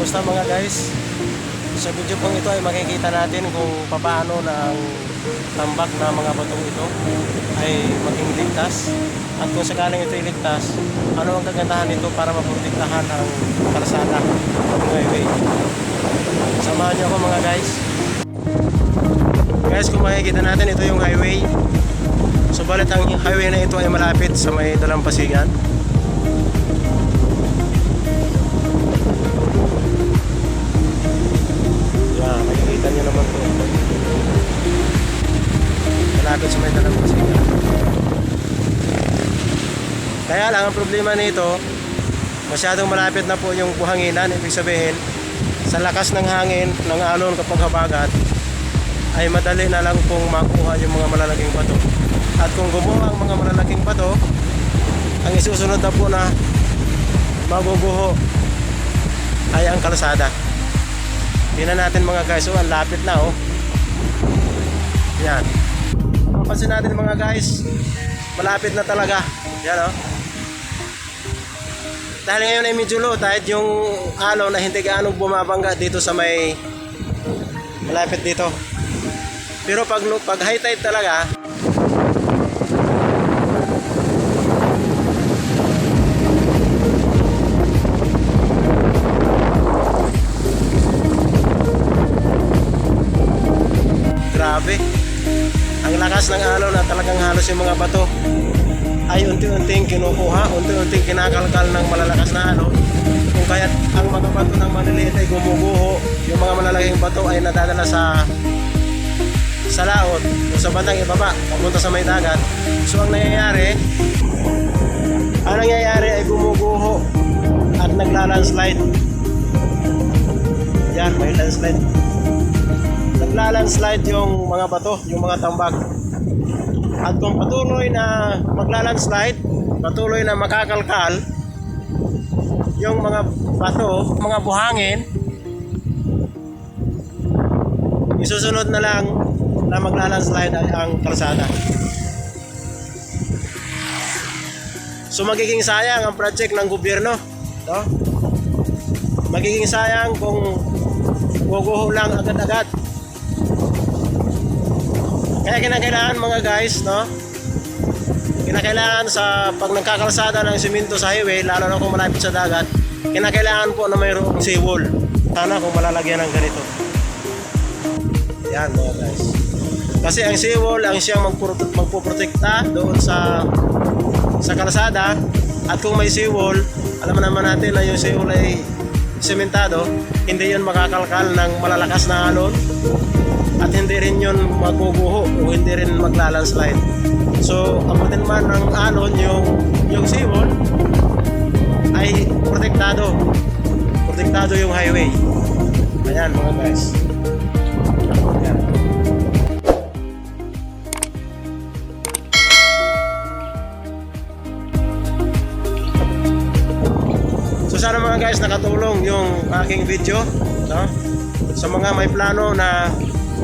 Kamusta mga guys? Sa video pong ito ay makikita natin kung paano na tambak na mga batong ito ay maging ligtas at kung sakaling ito iligtas, ano ang kagandahan nito para maprotektahan ang kalsada ng highway. Samahan niyo ako mga guys. Guys, kung makikita natin, ito yung highway. Subalit ang highway na ito ay malapit sa may dalampasigan. Malapit sa may dalampasigan. Kaya lang, ang problema nito, masyadong malapit na po yung buhanginan. Ibig sabihin, sa lakas ng hangin, ng alon kapag habagat, ay madali na lang pong makuha yung mga malalaking bato. At kung gumawa ang mga malalaking bato, ang isusunod na po na maguguho ay ang kalsada. Tingnan natin mga guys, oh, ang lapit na oh. Yan. Mapansin natin mga guys, malapit na talaga. Yan oh. Dahil ngayon ay medyo low, kahit yung alon na hindi gaano bumabangga dito sa may malapit dito. Pero pag, pag high tide talaga, Ang lakas ng alon na talagang halos yung mga bato ay unti-unting kinukuha, unti-unting kinakalkal ng malalakas na alon. Kung kaya ang mga bato ng maliliit ay gumuguho, yung mga malalaking bato ay nadadala sa sa laot o sa bandang ibaba papunta sa may dagat. So ang nangyayari, ang nangyayari ay gumuguho at naglalandslide. Yan, may landslide. Naglalandslide yung mga bato, yung mga tambak. At kung patuloy na maglalandslide, patuloy na makakalkal yung mga bato, mga buhangin, isusunod na lang na maglalandslide ang kalsada. So magiging sayang ang project ng gobyerno. No? Magiging sayang kung guguho lang agad-agad. Kaya kinakailangan mga guys, no? Kinakailangan sa pag nagkakalsada ng simento sa highway, lalo na kung malapit sa dagat, kinakailangan po na mayroong seawall. Sana kung malalagyan ng ganito. Yan mga guys. Kasi ang seawall ang siyang magpoprotekta doon sa sa kalsada at kung may seawall, alam naman natin na yung seawall ay sementado, hindi yun makakalkal ng malalakas na alon at hindi rin yun maguguho o hindi rin maglalandslide. So, abutin man ng alon yung yung seawall ay protektado. Protektado yung highway. Ayan mga guys. So sana mga guys nakatulong yung aking video no? sa mga may plano na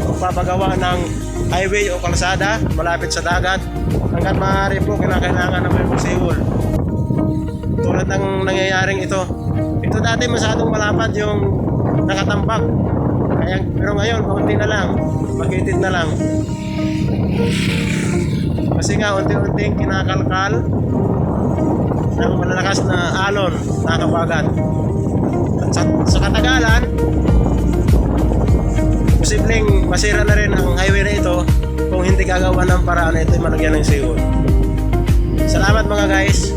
magpapagawa ng highway o kalsada malapit sa dagat hanggat maaari po kinakailangan na mayroong seawall tulad ng nangyayaring ito ito dati masyadong malapad yung nakatambak. Kaya, pero ngayon konti na lang magitid na lang. Kasi nga unti-unting kinakalkal ng malalakas na alon na kabagat. At sa, sa katagalan, masira na rin ang highway na ito kung hindi gagawa ng paraan ito ay malagyan ng seawall. Salamat mga guys.